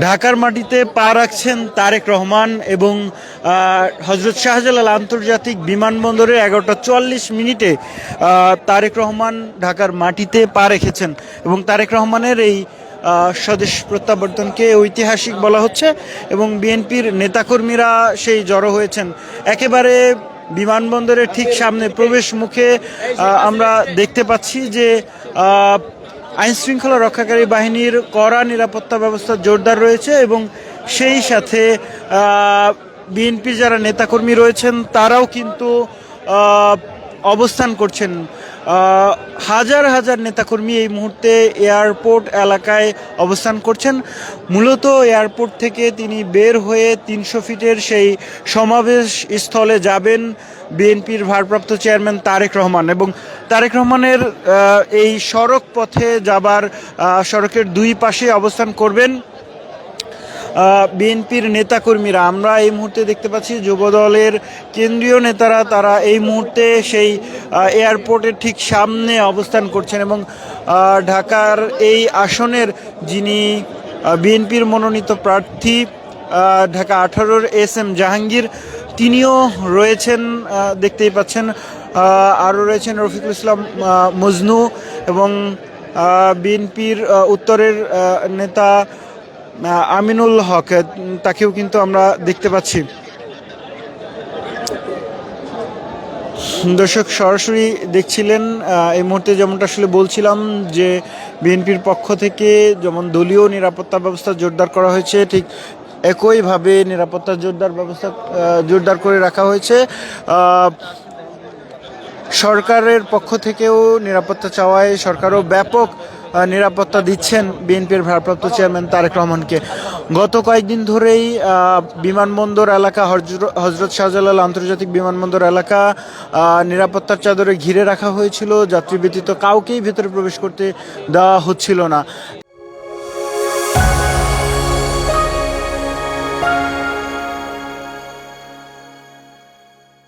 ঢাকার মাটিতে পা রাখছেন তারেক রহমান এবং হজরত শাহজালাল আন্তর্জাতিক বিমানবন্দরে এগারোটা চুয়াল্লিশ মিনিটে তারেক রহমান ঢাকার মাটিতে পা রেখেছেন এবং তারেক রহমানের এই স্বদেশ প্রত্যাবর্তনকে ঐতিহাসিক বলা হচ্ছে এবং বিএনপির নেতাকর্মীরা সেই জড়ো হয়েছেন। একেবারে বিমানবন্দরের ঠিক সামনে প্রবেশ মুখে আমরা দেখতে পাচ্ছি যে আইন শৃঙ্খলা রক্ষাকারী বাহিনীর কড়া নিরাপত্তা ব্যবস্থা জোরদার রয়েছে এবং সেই সাথে বিএনপির যারা নেতাকর্মী রয়েছেন, তারাও কিন্তু অবস্থান করছেন। হাজার হাজার নেতাকর্মী এই মুহূর্তে এয়ারপোর্ট এলাকায় অবস্থান করছেন। মূলত এয়ারপোর্ট থেকে তিনি বের হয়ে তিনশো ফিটের সেই সমাবেশ স্থলে যাবেন বিএনপির ভারপ্রাপ্ত চেয়ারম্যান তারেক রহমান এবং তারেক রহমানের এই সড়ক পথে যাবার সড়কের দুই পাশে অবস্থান করবেন বিএনপির নেতাকর্মীরা। আমরা এই মুহূর্তে দেখতে পাচ্ছি যুবদলের কেন্দ্রীয় নেতারা, তারা এই মুহূর্তে সেই এয়ারপোর্টের ঠিক সামনে অবস্থান করছেন এবং ঢাকার এই আসনের যিনি বিএনপির মনোনীত প্রার্থী ঢাকা আঠারোর এস এম জাহাঙ্গীর, তিনিও রয়েছেন দেখতেই পাচ্ছেন আরও রয়েছেন রফিকুল ইসলাম মজনু এবং বিএনপির উত্তরের নেতা আমিনুল হক, তাকেও কিন্তু আমরা দেখতে পাচ্ছি। দর্শক সরাসরি দেখছিলেন এই মুহূর্তে যেমনটা আসলে বলছিলাম যে বিএনপির পক্ষ থেকে যেমন দলীয় নিরাপত্তা ব্যবস্থা জোরদার করা হয়েছে, ঠিক একইভাবে নিরাপত্তা জোরদার ব্যবস্থা জোরদার করে রাখা হয়েছে। সরকারের পক্ষ থেকেও নিরাপত্তা চাওয়ায় সরকারও ব্যাপক নিরাপত্তা দিচ্ছেন বিএনপির ভারপ্রাপ্ত চেয়ারম্যান তারেক রহমানকে। গত কয়েকদিন ধরেই বিমানবন্দর এলাকা হজরত শাহজালাল আন্তর্জাতিক বিমানবন্দর এলাকা নিরাপত্তার চাদরে ঘিরে রাখা হয়েছিল। যাত্রী ব্যতীত কাউকেই ভেতরে প্রবেশ করতে দেওয়া হচ্ছিল না।